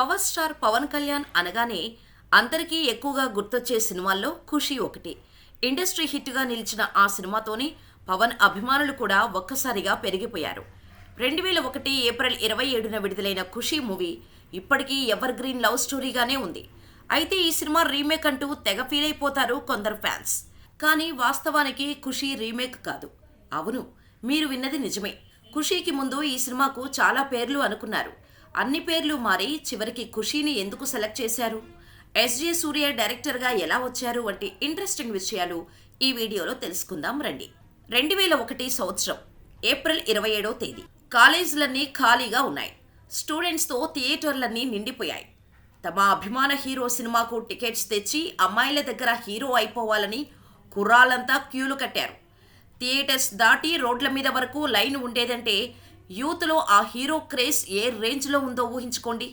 Power star Pawan Kalyan అనగానే అందరికీ ఎక్కువగా గుర్తొచ్చే సినిమాల్లో ఖుషి ఒకటి. ఇండస్ట్రీ హిట్గా నిలిచిన ఆ సినిమాతోనే పవన్ అభిమానులు కూడా ఒక్కసారిగా పెరిగిపోయారు. రెండు వేల ఒకటి ఏప్రిల్ ఇరవై ఏడున విడుదలైన ఖుషి మూవీ ఇప్పటికీ ఎవర్ గ్రీన్ లవ్ స్టోరీగానే ఉంది. అయితే ఈ సినిమా రీమేక్ అంటూ తెగ ఫీల్ అయిపోతారు కొందరు ఫ్యాన్స్. కానీ వాస్తవానికి ఖుషి రీమేక్ కాదు. అవును మీరు విన్నది నిజమే. ఖుషీకి ముందు ఈ సినిమాకు చాలా పేర్లు అనుకున్నారు. అన్ని పేర్లు మారి చివరికి ఖుషీని ఎందుకు సెలెక్ట్ చేశారు? ఎస్జే సూర్య డైరెక్టర్గా ఎలా వచ్చారు? వంటి ఇంట్రెస్టింగ్ విషయాలు ఈ వీడియోలో తెలుసుకుందాం రండి. రెండు వేల ఒకటి సంవత్సరం ఏప్రిల్ ఇరవై ఏడో తేదీ. కాలేజీలన్నీ ఖాళీగా ఉన్నాయి. స్టూడెంట్స్తో థియేటర్లన్నీ నిండిపోయాయి. తమ అభిమాన హీరో సినిమాకు టికెట్స్ తెచ్చి అమ్మాయిల దగ్గర హీరో అయిపోవాలని కుర్రాళ్ళంతా క్యూలు కట్టారు. థియేటర్స్ దాటి రోడ్ల మీద వరకు లైన్ ఉండేదంటే యూత్లో ఆ హీరో క్రేజ్ ఏ రేంజ్లో ఉందో ఊహించుకోండి.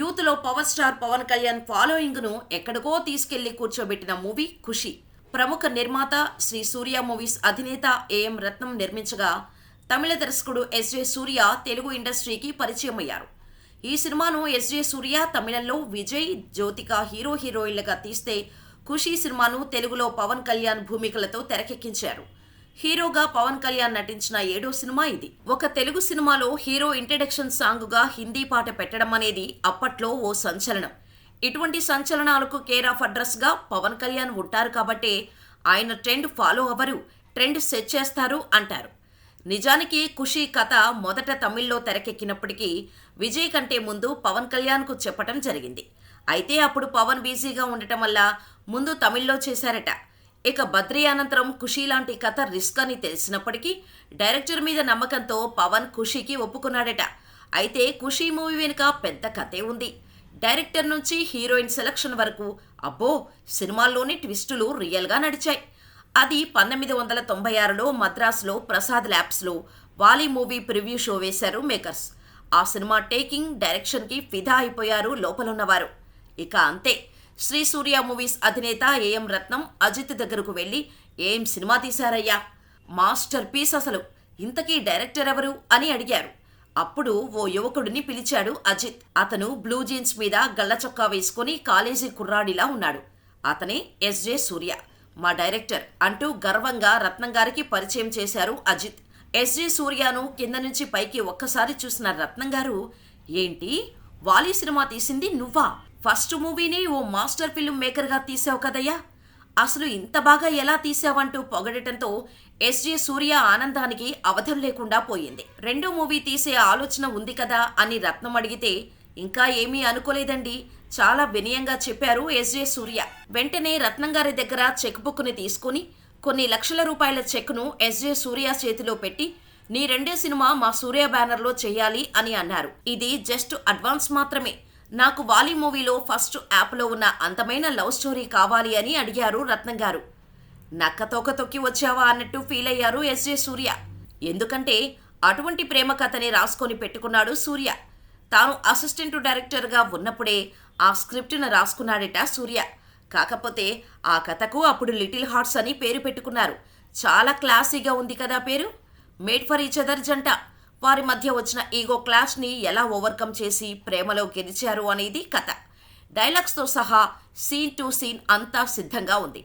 యూత్లో పవర్ స్టార్ పవన్ కళ్యాణ్ ఫాలోయింగ్ను ఎక్కడికో తీసుకెళ్ళి కూర్చోబెట్టిన మూవీ ఖుషి. ప్రముఖ నిర్మాత శ్రీ సూర్య మూవీస్ అధినేత ఏఎం రత్నం నిర్మించగా తమిళ దర్శకుడు ఎస్జే సూర్య తెలుగు ఇండస్ట్రీకి పరిచయం అయ్యారు ఈ సినిమాను ఎస్జే సూర్య తమిళంలో విజయ్ జ్యోతిక హీరో హీరోయిన్లుగా తీస్తే ఖుషి సినిమాను తెలుగులో పవన్ కళ్యాణ్ భూమికలతో తెరకెక్కించారు. హీరోగా పవన్ కళ్యాణ్ నటించిన ఏడో సినిమా ఇది. ఒక తెలుగు సినిమాలో హీరో ఇంట్రడక్షన్ సాంగ్గా హిందీ పాట పెట్టడం అనేది అప్పట్లో ఓ సంచలనం. ఇటువంటి సంచలనాలకు కేర్ ఆఫ్ అడ్రస్గా పవన్ కళ్యాణ్ ఉంటారు కాబట్టే ఆయన ట్రెండ్ ఫాలో అవ్వరు ట్రెండ్ సెట్ చేస్తారు అంటారు. నిజానికి ఖుషి కథ మొదట తమిళ్ళో తెరకెక్కినప్పటికీ విజయ్ కంటే ముందు పవన్ కళ్యాణ్కు చెప్పటం జరిగింది. అయితే అప్పుడు పవన్ బిజీగా ఉండటం వల్ల ముందు తమిళ్ళో చేశారట. ఇక బద్రీ అనంతరం ఖుషి లాంటి కథ రిస్క్ అని తెలిసినప్పటికీ డైరెక్టర్ మీద నమ్మకంతో పవన్ ఖుషికి ఒప్పుకున్నాడట. అయితే ఖుషి మూవీ వెనుక పెద్ద కథే ఉంది. డైరెక్టర్ నుంచి హీరోయిన్ సెలక్షన్ వరకు అబ్బో సినిమాల్లోని ట్విస్టులు రియల్గా నడిచాయి. అది పంతొమ్మిది వందల తొంభై ఆరులో మద్రాసులో ప్రసాద్ ల్యాబ్స్లో వాలీ మూవీ ప్రివ్యూ షో వేశారు మేకర్స్. ఆ సినిమా టేకింగ్ డైరెక్షన్కి ఫిదా అయిపోయారు లోపలున్నవారు. ఇక అంతే. శ్రీ సూర్య మూవీస్ అధినేత ఏఎం రత్నం అజిత్ దగ్గరకు వెళ్ళి ఏం సినిమా తీశారయ్యా? మాస్టర్ పీస్ అసలు. ఇంతకీ డైరెక్టర్ ఎవరు? అని అడిగారు. అప్పుడు ఓ యువకుడిని పిలిచాడు అజిత్. అతను బ్లూ జీన్స్ మీద గళ్ళ చొక్కా వేసుకుని కాలేజీ కుర్రాడిలా ఉన్నాడు. అతనే ఎస్జే సూర్య. మా డైరెక్టర్ అంటూ గర్వంగా రత్నం గారికి పరిచయం చేశారు అజిత్. ఎస్జే సూర్యను కింద నుంచి పైకి ఒక్కసారి చూసిన రత్నం గారు ఏంటి? వాలి సినిమా తీసింది నువ్వా? ఫస్ట్ మూవీని ఓ మాస్టర్ ఫిల్మ్ మేకర్గా తీసావు కదయ్యా? అసలు ఇంత బాగా ఎలా తీసావంటూ పొగడటంతో ఎస్జే సూర్య ఆనందానికి అవధం లేకుండా పోయింది. రెండో మూవీ తీసే ఆలోచన ఉంది కదా అని రత్నం అడిగితే ఇంకా ఏమీ అనుకోలేదండి. చాలా వినయంగా చెప్పారు ఎస్జే సూర్య. వెంటనే రత్నం గారి దగ్గర చెక్ బుక్ని తీసుకుని కొన్ని లక్షల రూపాయల చెక్ను ఎస్జే సూర్య చేతిలో పెట్టి నీ రెండే సినిమా మా సూర్య బ్యానర్లో చేయాలి అని అన్నారు. ఇది జస్ట్ అడ్వాన్స్ మాత్రమే. నాకు వాలి మూవీలో ఫస్ట్ యాప్లో ఉన్న అందమైన లవ్ స్టోరీ కావాలి అని అడిగారు రత్నం గారు. నక్కతోక తొక్కి వచ్చావా అన్నట్టు ఫీల్ అయ్యారు ఎస్జే సూర్య. ఎందుకంటే అటువంటి ప్రేమ కథని రాసుకొని పెట్టుకున్నాడు సూర్య. తాను అసిస్టెంట్ డైరెక్టర్గా ఉన్నప్పుడే ఆ స్క్రిప్ట్ను రాసుకున్నాడట సూర్య. కాకపోతే ఆ కథకు అప్పుడు లిటిల్ హార్ట్స్ అని పేరు పెట్టుకున్నారు. చాలా క్లాసీగా ఉంది కదా పేరు? మేడ్ ఫర్ ఈచ్ అదర్ జంట. వారి మధ్య వచ్చిన ఈగో క్లాష్ని ఎలా ఓవర్కమ్ చేసి ప్రేమలో గెలిచారు అనేది కథ. డైలాగ్స్తో సహా సీన్ టు సీన్ అంతా సిద్ధంగా ఉంది.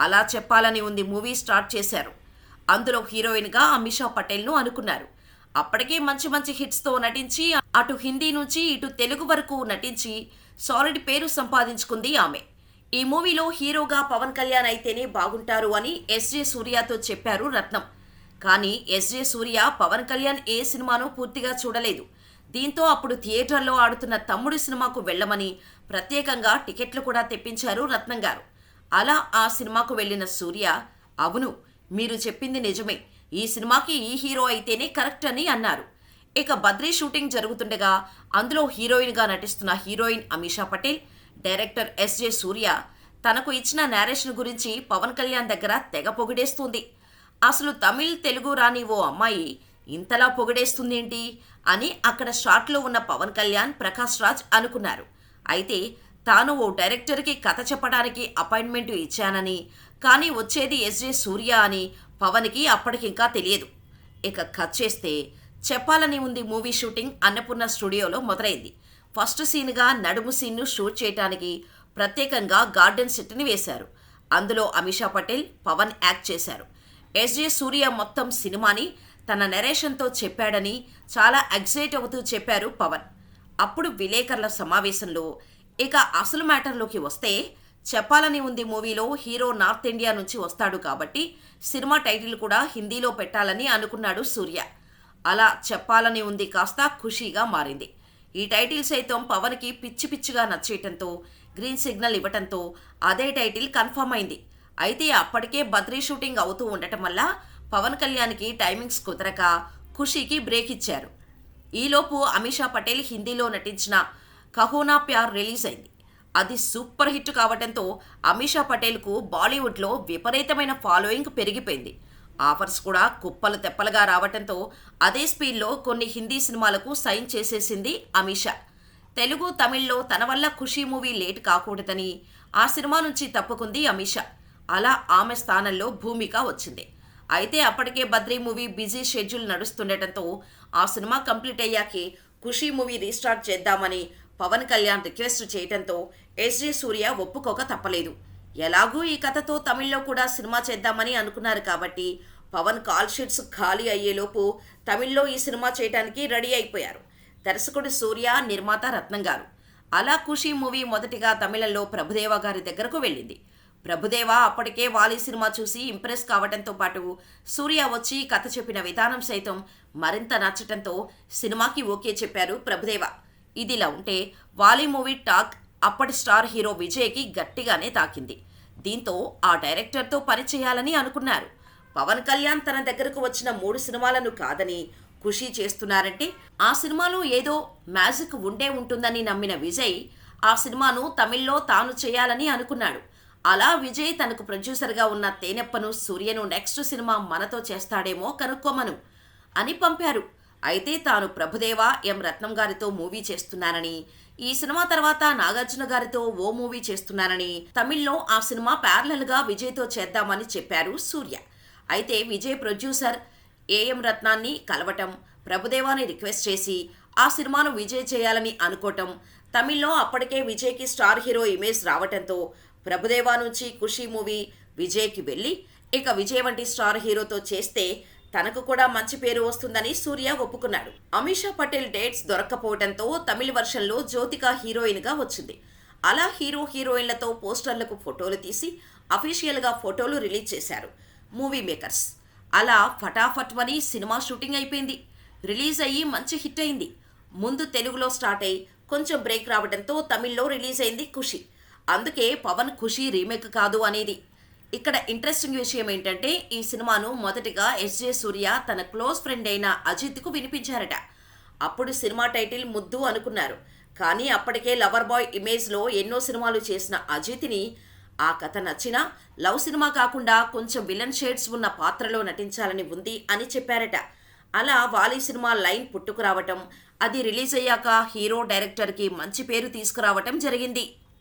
అలా చెప్పాలని ఉంది మూవీ స్టార్ట్ చేశారు. అందులో హీరోయిన్గా అమిషా పటేల్ను అనుకున్నారు. అప్పటికే మంచి మంచి హిట్స్తో నటించి అటు హిందీ నుంచి ఇటు తెలుగు వరకు నటించి సాలిడ్ పేరు సంపాదించుకుంది ఆమె. ఈ మూవీలో హీరోగా పవన్ కళ్యాణ్ అయితేనే బాగుంటారు అని ఎస్జే సూర్యతో చెప్పారు రత్నం. కానీ ఎస్జే సూర్య పవన్ కళ్యాణ్ ఏ సినిమాను పూర్తిగా చూడలేదు. దీంతో అప్పుడు థియేటర్లో ఆడుతున్న తమ్ముడి సినిమాకు వెళ్ళమని ప్రత్యేకంగా టికెట్లు కూడా తెప్పించారు రత్నం గారు. అలా ఆ సినిమాకు వెళ్ళిన సూర్య అవును మీరు చెప్పింది నిజమే. ఈ సినిమాకి ఈ హీరో అయితేనే కరెక్ట్ అని అన్నారు. ఇక బద్రీ షూటింగ్ జరుగుతుండగా అందులో హీరోయిన్గా నటిస్తున్న heroine Ameesha Patel director S J Surya తనకు ఇచ్చిన నేరేషన్ గురించి పవన్ కళ్యాణ్ దగ్గర తెగ పొగిడేస్తుంది. అసలు తమిళ్ తెలుగు రాని ఓ అమ్మాయి ఇంతలా పొగిడేస్తుందేంటి అని అక్కడ షాట్లో ఉన్న పవన్ కళ్యాణ్ ప్రకాష్ రాజ్ అనుకున్నారు. అయితే తాను ఓ డైరెక్టర్కి కథ చెప్పడానికి అపాయింట్మెంట్ ఇచ్చానని కానీ వచ్చేది ఎస్జే సూర్య అని పవన్కి అప్పటికింకా తెలియదు. ఇక కట్ చేస్తే చెప్పాలని ఉంది మూవీ షూటింగ్ అన్నపూర్ణ స్టూడియోలో మొదలైంది. ఫస్ట్ సీన్గా నడుము సీన్ను షూట్ చేయడానికి ప్రత్యేకంగా గార్డెన్ సెట్ని వేశారు. అందులో అమిషా పటేల్ పవన్ యాక్ట్ చేశారు. ఎస్జే సూర్య మొత్తం సినిమాని తన నెరేషన్తో చెప్పాడని చాలా ఎగ్జైట్ అవుతూ చెప్పారు పవన్. అప్పుడు విలేకరుల సమావేశంలో ఇక అసలు మ్యాటర్లోకి వస్తే చెప్పాలని ఉంది మూవీలో హీరో నార్త్ ఇండియా నుంచి వస్తాడు కాబట్టి సినిమా టైటిల్ కూడా హిందీలో పెట్టాలని అనుకున్నాడు సూర్య. అలా చెప్పాలని ఉంది కాస్త ఖుషీగా మారింది. ఈ టైటిల్ సైతం పవన్కి పిచ్చి పిచ్చిగా నచ్చేయటంతో గ్రీన్ సిగ్నల్ ఇవ్వటంతో అదే టైటిల్ కన్ఫర్మ్ అయింది. అయితే అప్పటికే బద్రీ షూటింగ్ అవుతూ ఉండటం వల్ల పవన్ కళ్యాణ్కి టైమింగ్స్ కుదరక ఖుషీకి బ్రేక్ ఇచ్చారు. ఈలోపు అమిషా పటేల్ హిందీలో నటించిన కహోనా ప్యార్ రిలీజ్ అయింది. అది సూపర్ హిట్ కావడంతో అమిషా పటేల్కు బాలీవుడ్లో విపరీతమైన ఫాలోయింగ్ పెరిగిపోయింది. ఆఫర్స్ కూడా కుప్పలు తెప్పలుగా రావటంతో అదే స్పీడ్లో కొన్ని హిందీ సినిమాలకు సైన్ చేసేసింది అమిషా. తెలుగు తమిళ్ళో తన వల్ల ఖుషీ మూవీ లేట్ కాకూడదని ఆ సినిమా నుంచి తప్పుకుంది అమిషా. అలా ఆమె స్థానంలో భూమిక వచ్చింది. అయితే అప్పటికే బద్రీ మూవీ బిజీ షెడ్యూల్ నడుస్తుండటంతో ఆ సినిమా కంప్లీట్ అయ్యాకే ఖుషీ మూవీ రీస్టార్ట్ చేద్దామని పవన్ కళ్యాణ్ రిక్వెస్ట్ చేయడంతో ఎస్జే సూర్య ఒప్పుకోక తప్పలేదు. ఎలాగూ ఈ కథతో తమిళ్ళో కూడా సినిమా చేద్దామని అనుకున్నారు కాబట్టి పవన్ కాల్ షీట్స్ ఖాళీ అయ్యేలోపు తమిళ్ళో ఈ సినిమా చేయడానికి రెడీ అయిపోయారు. దర్శకుడు సూర్య నిర్మాత రత్నం గారు అలా ఖుషీ మూవీ మొదటిగా తమిళంలో ప్రభుదేవ గారి దగ్గరకు వెళ్ళింది. ప్రభుదేవ అప్పటికే వాలి సినిమా చూసి ఇంప్రెస్ కావడంతో పాటు సూర్య వచ్చి కథ చెప్పిన విధానం సైతం మరింత నచ్చటంతో సినిమాకి ఓకే చెప్పారు ప్రభుదేవ. ఇదిలా ఉంటే వాలి మూవీ టాక్ అప్పటి స్టార్ హీరో విజయ్కి గట్టిగానే తాకింది. దీంతో ఆ డైరెక్టర్తో పని చేయాలని అనుకున్నారు. పవన్ కళ్యాణ్ తన దగ్గరకు వచ్చిన మూడు సినిమాలను కాదని ఖుషి చేస్తున్నారంటే ఆ సినిమాలో ఏదో మ్యాజిక్ ఉండే ఉంటుందని నమ్మిన విజయ్ ఆ సినిమాను తమిళ్ళో తాను చేయాలని అనుకున్నాడు. అలా విజయ్ తనకు ప్రొడ్యూసర్గా ఉన్న తేనెప్పను సూర్యను నెక్స్ట్ సినిమా మనతో చేస్తాడేమో కనుక్కోమను అని పంపారు. అయితే తాను ప్రభుదేవ ఎం రత్నం గారితో మూవీ చేస్తున్నానని ఈ సినిమా తర్వాత నాగార్జున గారితో ఓ మూవీ చేస్తున్నానని తమిళ్ళో ఆ సినిమా ప్యారలల్గా విజయ్తో చేద్దామని చెప్పారు సూర్య. అయితే విజయ్ ప్రొడ్యూసర్ ఏఎం రత్నాన్ని కలవటం ప్రభుదేవాని రిక్వెస్ట్ చేసి ఆ సినిమాను విజయ్ చేయాలని అనుకోవటం తమిళ్ళో అప్పటికే విజయ్కి స్టార్ హీరో ఇమేజ్ రావటంతో ప్రభుదేవా నుంచి ఖుషి మూవీ విజయ్కి వెళ్ళి ఇక విజయ్ వంటి స్టార్ హీరోతో చేస్తే తనకు కూడా మంచి పేరు వస్తుందని సూర్య ఒప్పుకున్నాడు. అమిషా పటేల్ డేట్స్ దొరక్కపోవడంతో తమిళ వర్షన్లో జ్యోతిక హీరోయిన్గా వచ్చింది. అలా హీరో హీరోయిన్లతో పోస్టర్లకు ఫోటోలు తీసి అఫీషియల్గా ఫోటోలు రిలీజ్ చేశారు మూవీ మేకర్స్. అలా ఫటాఫట్ అని సినిమా షూటింగ్ అయిపోయింది. రిలీజ్ అయ్యి మంచి హిట్ అయింది. ముందు తెలుగులో స్టార్ట్ అయ్యి కొంచెం బ్రేక్ రావడంతో తమిళ్ళో రిలీజ్ అయింది ఖుషి. అందుకే పవన్ ఖుషి రీమేక్ కాదు అనేది. ఇక్కడ ఇంట్రెస్టింగ్ విషయం ఏంటంటే ఈ సినిమాను మొదటిగా ఎస్జే సూర్య తన క్లోజ్ ఫ్రెండ్ అయిన అజిత్కు వినిపించారట. అప్పుడు సినిమా టైటిల్ ముద్దు అనుకున్నారు. కానీ అప్పటికే లవర్ బాయ్ ఇమేజ్లో ఎన్నో సినిమాలు చేసిన అజిత్ని ఆ కథ నచ్చినా లవ్ సినిమా కాకుండా కొంచెం విలన్ షేడ్స్ ఉన్న పాత్రలో నటించాలని ఉంది అని చెప్పారట. అలా వాలి సినిమా లైన్ పుట్టుకురావటం అది రిలీజ్ అయ్యాక హీరో డైరెక్టర్కి మంచి పేరు తీసుకురావటం జరిగింది.